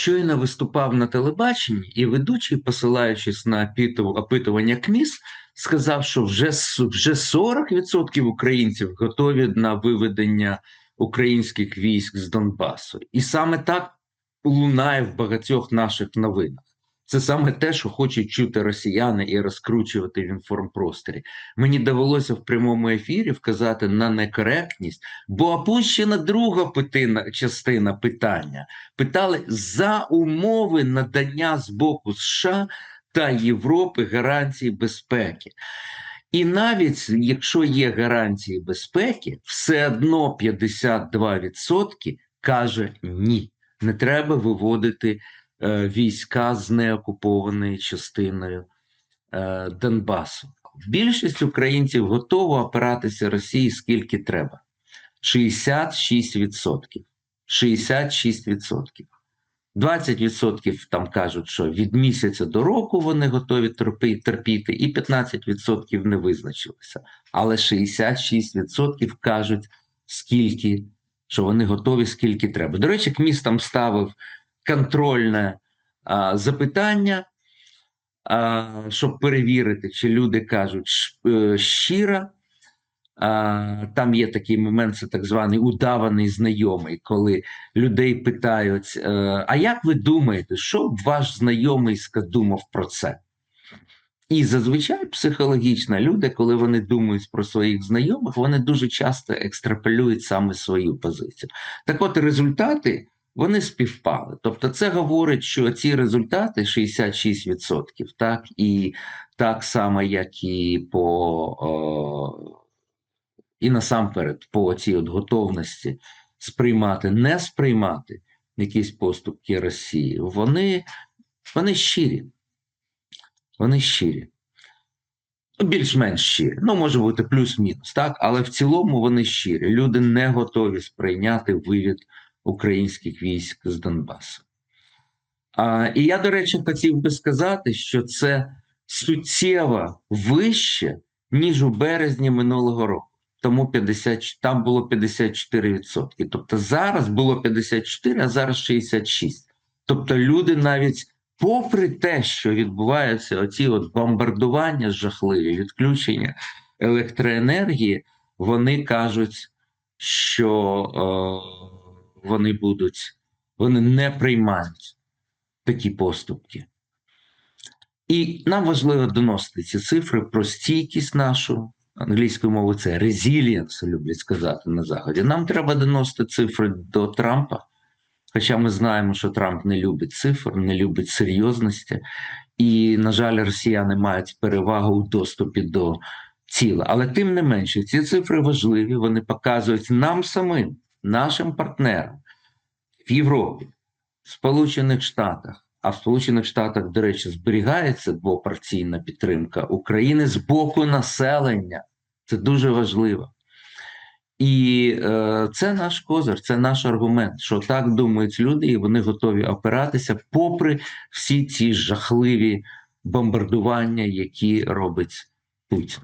щойно виступав на телебаченні, і ведучий, посилаючись на опиту- опитування КМІС, сказав, що вже, вже 40% українців готові на виведення українських військ з Донбасу. І саме так лунає в багатьох наших новинах. Це саме те, що хочуть чути росіяни і розкручувати в інформпросторі. Мені довелося в прямому ефірі вказати на некоректність, бо опущена друга питина, частина питання. Питали за умови надання з боку США та Європи гарантій безпеки. І навіть якщо є гарантії безпеки, все одно 52% каже ні. Не треба виводити війська з неокупованої частиною е, Донбасу. Більшість українців готова опиратися Росії скільки треба. 66%. 66%. 20% там кажуть, що від місяця до року вони готові терпіти, і 15% не визначилися. Але 66% кажуть, скільки, що вони готові, скільки треба. До речі, КМІС там ставив контрольне а, запитання, а, щоб перевірити, чи люди кажуть е, щиро. А, Там є такий момент, це так званий удаваний знайомий, коли людей питають: е, а як ви думаєте, що б ваш знайомий думав про це? І зазвичай психологічно люди, коли вони думають про своїх знайомих, вони дуже часто екстраполюють саме свою позицію. Так от результати вони співпали. Тобто, це говорить, що ці результати 66%, так і так само, як і по о, і насамперед по цій от готовності сприймати, не сприймати якісь поступки Росії, вони, вони щирі. Вони щирі. Ну, Більш-менш щирі. Ну, може бути плюс-мінус, так, але в цілому вони щирі. Люди не готові сприйняти вивід українських військ з Донбасу. А, і я, до речі, хотів би сказати, що це суттєво вище, ніж у березні минулого року. Тому 50, там було 54%. Тобто зараз було 54, а зараз 66. Тобто люди навіть попри те, що відбуваються оці от бомбардування жахливі, відключення електроенергії, вони кажуть, що е, вони будуть, вони не приймають такі поступки. І нам важливо доносити ці цифри про стійкість нашу. Англійською мовою це resilience, люблять сказати на Заході. Нам треба доносити цифри до Трампа. Хоча ми знаємо, що Трамп не любить цифр, не любить серйозності, і, на жаль, росіяни мають перевагу у доступі до тіла. Але тим не менше, ці цифри важливі, вони показують нам самим, нашим партнерам в Європі, в Сполучених Штатах. А в Сполучених Штатах, до речі, зберігається двопартійна підтримка України з боку населення. Це дуже важливо. І е, це наш козир, це наш аргумент, що так думають люди, і вони готові опиратися попри всі ці жахливі бомбардування, які робить Путін.